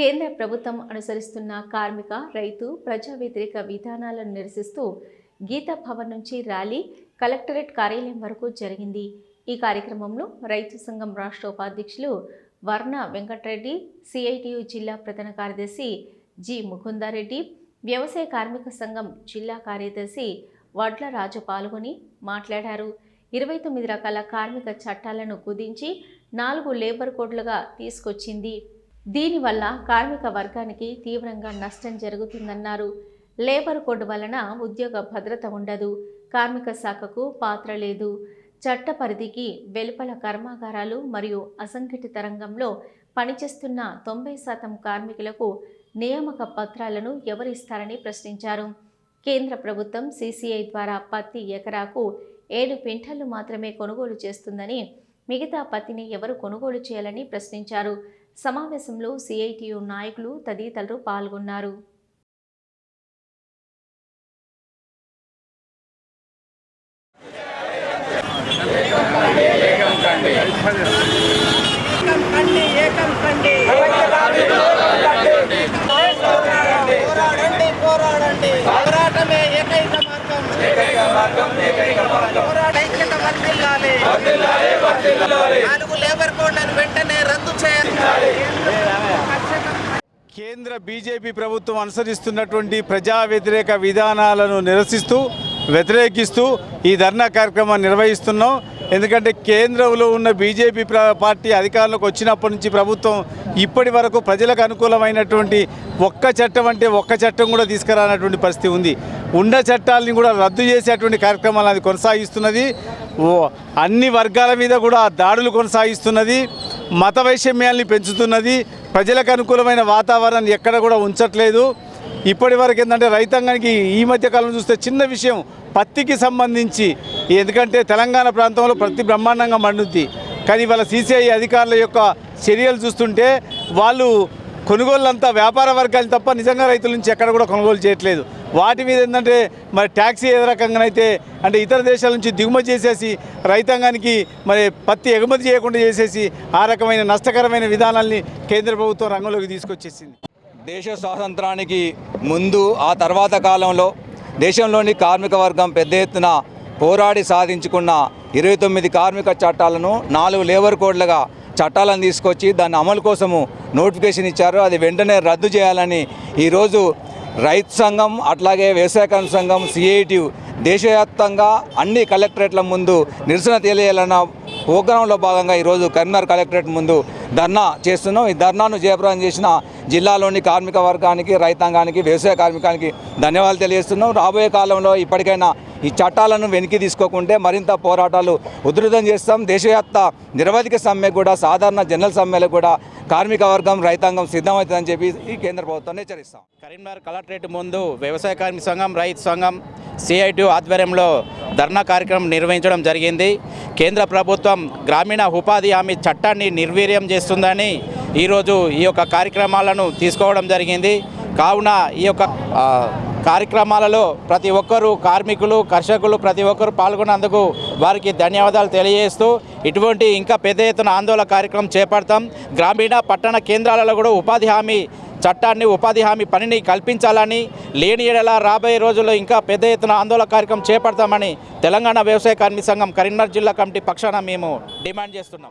కేంద్ర ప్రభుత్వం అనుసరిస్తున్న కార్మిక రైతు ప్రజా వ్యతిరేక విధానాలను నిరసిస్తూ గీతా భవన్ నుంచి ర్యాలీ కలెక్టరేట్ కార్యాలయం వరకు జరిగింది. ఈ కార్యక్రమంలో రైతు సంఘం రాష్ట్ర ఉపాధ్యక్షులు వర్ణ వెంకటరెడ్డి సిఐటియు జిల్లా ప్రధాన కార్యదర్శి జి ముకుందారెడ్డి వ్యవసాయ కార్మిక సంఘం జిల్లా కార్యదర్శి వడ్ల రాజు పాల్గొని మాట్లాడారు. ఇరవై తొమ్మిది రకాల కార్మిక చట్టాలను కుదించి నాలుగు లేబర్ కోడ్లుగా తీసుకొచ్చింది. దీనివల్ల కార్మిక వర్గానికి తీవ్రంగా నష్టం జరుగుతుందన్నారు. లేబర్ కోడ్ వలన ఉద్యోగ భద్రత ఉండదు. కార్మిక శాఖకు పాత్ర లేదు. చట్ట పరిధికి వెలుపల కర్మాగారాలు మరియు అసంఘటిత రంగంలో పనిచేస్తున్న తొంభై శాతం కార్మికులకు నియామక పత్రాలను ఎవరిస్తారని ప్రశ్నించారు. కేంద్ర ప్రభుత్వం సీసీఐ ద్వారా పత్తి ఎకరాకు ఏడు క్వింటాలు మాత్రమే కొనుగోలు చేస్తుందని మిగతా పత్తిని ఎవరు కొనుగోలు చేయాలని ప్రశ్నించారు. సమావేశంలో సిఐటియు నాయకులు తదితరులు పాల్గొన్నారు ఏకం ఏకైక మార్గం పోరాట ఐక్యత నాలుగు లేబర్ కోడ్లను వెంటనే కేంద్ర బీజేపీ ప్రభుత్వం అనుసరిస్తున్నటువంటి ప్రజా వ్యతిరేక విధానాలను నిరసిస్తూ వ్యతిరేకిస్తూ ఈ ధర్నా కార్యక్రమాన్ని నిర్వహిస్తున్నాం. ఎందుకంటే కేంద్రంలో ఉన్న బీజేపీ పార్టీ అధికారంలోకి వచ్చినప్పటి నుంచి ప్రభుత్వం ఇప్పటి వరకు ప్రజలకు అనుకూలమైనటువంటి ఒక్క చట్టం అంటే ఒక్క చట్టం కూడా తీసుకురానటువంటి పరిస్థితి ఉంది. ఉండ చట్టాలని కూడా రద్దు చేసేటువంటి కార్యక్రమాలు అది కొనసాగిస్తున్నది. అన్ని వర్గాల మీద కూడా దాడులు కొనసాగిస్తున్నది. మత వైషమ్యాల్ని పెంచుతున్నది. ప్రజలకు అనుకూలమైన వాతావరణాన్ని ఎక్కడ కూడా ఉంచట్లేదు. ఇప్పటి వరకు ఏంటంటే రైతాంగానికి ఈ మధ్య కాలం చూస్తే చిన్న విషయం పత్తికి సంబంధించి. ఎందుకంటే తెలంగాణ ప్రాంతంలో ప్రతి బ్రహ్మాండంగా మండుద్ది. కానీ వాళ్ళ సీసీఐ అధికారుల యొక్క చర్యలు చూస్తుంటే వాళ్ళు కొనుగోళ్ళంతా వ్యాపార వర్గాలు తప్ప నిజంగా రైతుల నుంచి ఎక్కడ కూడా కొనుగోలు చేయట్లేదు. వాటి మీద ఏంటంటే మరి ట్యాక్సీ ఏ రకంగానైతే అంటే ఇతర దేశాల నుంచి దిగుమతి చేసేసి రైతాంగానికి మరి పత్తి ఎగుమతి చేయకుండా చేసేసి ఆ రకమైన నష్టకరమైన విధానాల్ని కేంద్ర ప్రభుత్వం రంగంలోకి తీసుకొచ్చేసింది. దేశ స్వాతంత్రానికి ముందు ఆ తర్వాత కాలంలో దేశంలోని కార్మిక వర్గం పెద్ద ఎత్తున పోరాడి సాధించుకున్న ఇరవై తొమ్మిది కార్మిక చట్టాలను నాలుగు లేబర్ కోడ్లుగా చట్టాలను తీసుకొచ్చి దాని అమలు కోసము నోటిఫికేషన్ ఇచ్చారు. అది వెంటనే రద్దు చేయాలని ఈరోజు రైతు సంఘం అట్లాగే వ్యవసాయ సంఘం సిఐటి దేశవ్యాప్తంగా అన్ని కలెక్టరేట్ల ముందు నిరసన తెలియాలన్న ప్రోగ్రాంలో భాగంగా ఈరోజు కరీంనగర్ కలెక్టరేట్ ముందు ధర్నా చేస్తున్నాం. ఈ ధర్నాను జయప్రదం చేసిన జిల్లాలోని కార్మిక వర్గానికి రైతాంగానికి వ్యవసాయ కార్మికానికి ధన్యవాదాలు తెలియజేస్తున్నాం. రాబోయే కాలంలో ఇప్పటికైనా ఈ చట్టాలను వెనక్కి తీసుకోకుంటే మరింత పోరాటాలు ఉధృతం చేస్తాం. దేశవ్యాప్త నిరవధిక సమ్మె కూడా సాధారణ జనరల్ సమ్మెలకు కూడా కార్మిక వర్గం రైతాంగం సిద్ధమవుతుందని చెప్పి ఈ కేంద్ర ప్రభుత్వాన్ని హెచ్చరిస్తాం. కరీంనగర్ కలెక్టరేట్ ముందు వ్యవసాయ కార్మిక సంఘం రైతు సంఘం సిఐటి ఆధ్వర్యంలో ధర్నా కార్యక్రమం నిర్వహించడం జరిగింది. కేంద్ర ప్రభుత్వం గ్రామీణ ఉపాధి హామీ చట్టాన్ని నిర్వీర్యం చేస్తుందని ఈరోజు ఈ యొక్క కార్యక్రమాలను తీసుకోవడం జరిగింది. కావున ఈ యొక్క కార్యక్రమాలలో ప్రతి ఒక్కరూ కార్మికులు కర్షకులు ప్రతి ఒక్కరు పాల్గొన్నందుకు వారికి ధన్యవాదాలు తెలియజేస్తూ ఇటువంటి ఇంకా పెద్ద ఎత్తున ఆందోళన కార్యక్రమం చేపడతాం. గ్రామీణ పట్టణ కేంద్రాలలో కూడా ఉపాధి హామీ చట్టాన్ని ఉపాధి హామీ పనిని కల్పించాలని లేని ఏడల రాబోయే రోజుల్లో ఇంకా పెద్ద ఎత్తున ఆందోళన కార్యక్రమం చేపడతామని తెలంగాణ వ్యవసాయ కార్మిక సంఘం కరీంనగర్ జిల్లా కమిటీ పక్షాన మేము డిమాండ్ చేస్తున్నాం.